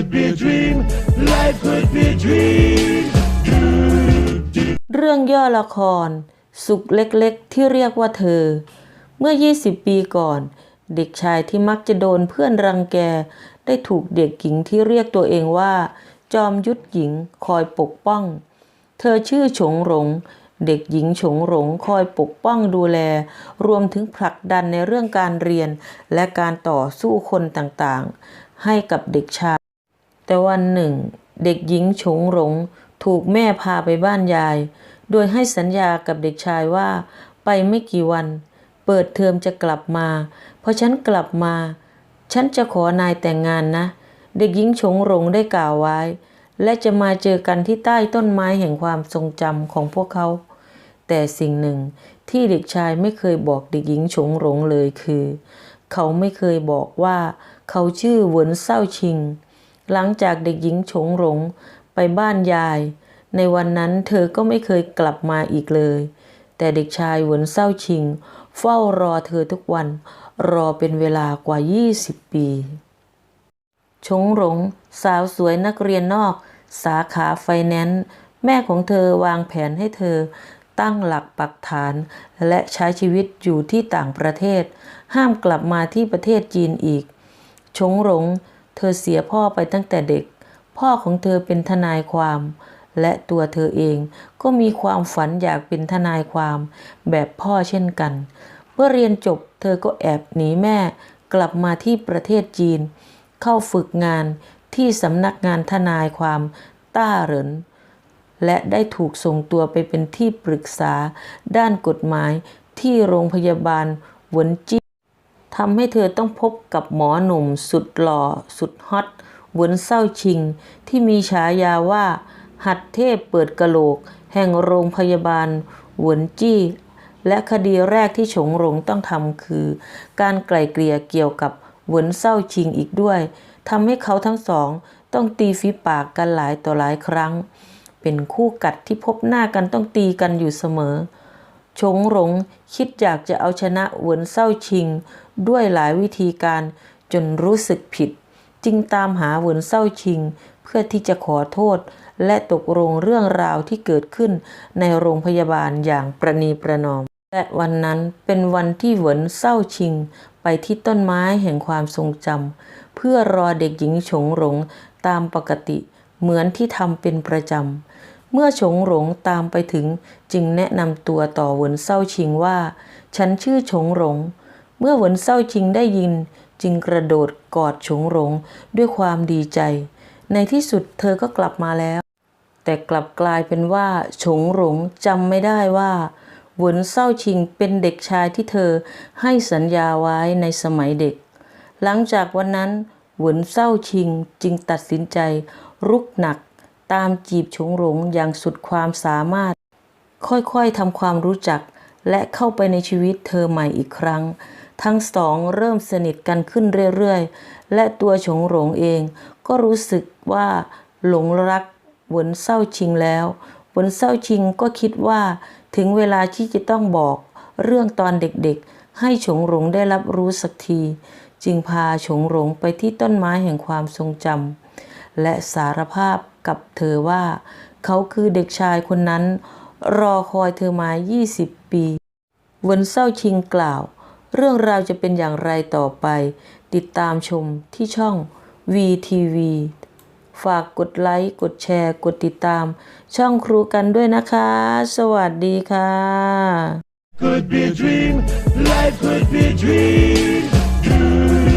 could be a dream. Life could be a dream. เรื่องย่อละคร สุขเล็กๆ ที่เรียกว่าเธอ เมื่อ 20 ปีก่อน เด็กชายที่มักจะโดนเพื่อนรังแก ได้ถูกเด็กหญิงที่เรียกตัวเองว่า จอมยุทธหญิงคอยปกป้อง เธอชื่อฉงหลงเด็กหญิงฉงหลงคอยปกป้องดูแล รวมถึงผลักดันในเรื่องการเรียน และการต่อสู้คนต่างๆ ให้กับเด็กชาย แต่วันหนึ่ง เด็กหญิงฉงหลง ถูกแม่พาไปบ้านยาย โดยให้สัญญากับเด็กชายว่า ไปไม่กี่วัน เปิดเทอมจะกลับมาพอฉันกลับมา ฉันจะขอนายแต่งงานนะ เด็กหญิงฉงหลงได้กล่าวไว้ และจะมาเจอกันที่ใต้ต้นไม้แห่งความทรงจำของพวกเขา แต่สิ่งหนึ่งที่เด็กชายไม่เคยบอกเด็กหญิงฉงหลงเลยคือ เขาไม่เคยบอกว่า เขาชื่อเหวินเศร้าชิง หลังจากเด็กหญิงฉงหลงไปบ้านยาย ในวันนั้นเธอก็ไม่เคยกลับมาอีกเลย แต่เด็กชายหวนเศร้าชิง เฝ้ารอเธอทุกวัน รอเป็นเวลากว่า 20 ปีชงหลงสาวสวยนักเรียนนอก สาขาไฟแนนซ์แม่ของเธอวางแผนให้เธอตั้งหลักปักฐาน และใช้ชีวิตอยู่ที่ต่างประเทศ ห้ามกลับมาที่ประเทศจีนอีก ชงหลง เธอเสียพ่อไปตั้งแต่เด็ก พ่อของเธอเป็นทนายความ และตัวเธอเองก็มีความฝันอยากเป็นทนายความ แบบพ่อเช่นกัน เมื่อเรียนจบเธอก็แอบหนีแม่ กลับมาที่ประเทศจีน เข้าฝึกงานที่สำนักงานทนายความต้าเหรินและได้ถูกส่งตัวไปเป็นที่ปรึกษาด้านกฎหมายที่โรงพยาบาลหวนจี ทำให้เธอต้องพบกับหมอหนุ่มสุดหล่อ สุดฮอตเหวนเศร้าชิง ที่มีฉายาว่า หัดเทพเปิดกะโหลก แห่งโรงพยาบาลเหวนจี้ และคดีแรกที่ฉงหลงต้องทำคือ การไกล่เกลี่ยเกี่ยวกับเหวนเศร้าชิงอีกด้วยทำให้เขาทั้งสองต้องตีฝีปากกันหลายต่อหลายครั้ง เป็นคู่กัดที่พบหน้ากันต้องตีกันอยู่เสมอ ชงหลงคิดอยากจะเอาชนะเหวนเศร้าชิง ด้วยหลายวิธีการจนรู้สึกผิด จึงตามหาเหวินเศร้าชิง เพื่อที่จะขอโทษ และตกลงเรื่องราวที่เกิดขึ้นในโรงพยาบาลอย่างประนีประนอม และวันนั้นเป็นวันที่เหวินเศร้าชิง ไปที่ต้นไม้แห่งความทรงจำเพื่อรอเด็กหญิงฉงหลงตามปกติเหมือนที่ทำเป็นประจำ เมื่อฉงหลงตามไปถึงจึงแนะนำตัวต่อเหวินเศร้าชิงว่า ฉันชื่อฉงหลง เมื่อหวนเศร้าชิงได้ยิน จึงกระโดดกอดฉงหลงด้วยความดีใจ ในที่สุดเธอก็กลับมาแล้ว แต่กลับกลายเป็นว่าฉงหลงจำไม่ได้ว่าหวนเศร้าชิงเป็นเด็กชายที่เธอให้สัญญาไว้ในสมัยเด็ก หลังจากวันนั้นหวนเศร้าชิงจึงตัดสินใจรุกหนักตามจีบฉงหลงอย่างสุดความสามารถ ค่อยๆทำความรู้จักและเข้าไปในชีวิตเธอใหม่อีกครั้ง ทั้งสองเริ่มสนิทกันขึ้นเรื่อยๆ และตัวฉงหลงเองก็รู้สึกว่าหลงรักหวนเศร้าชิงแล้วหวนเศร้าชิงก็คิดว่าถึงเวลาที่จะต้องบอกเรื่องตอนเด็กๆ ให้ฉงหลงได้รับรู้สักที จึงพาฉงหลงไปที่ต้นไม้แห่งความทรงจำและสารภาพกับเธอว่า เขาคือเด็กชายคนนั้น รอคอยเธอมา 20 ปีเวนเศร้าชิงกล่าว เรื่องราวจะเป็นอย่างไรต่อไป ติดตามชมที่ช่อง VTV ฝากกดไลค์ กดแชร์ กดติดตาม ช่องครูกันด้วยนะคะ สวัสดีค่ะ Could be a dream. Life could be a dream.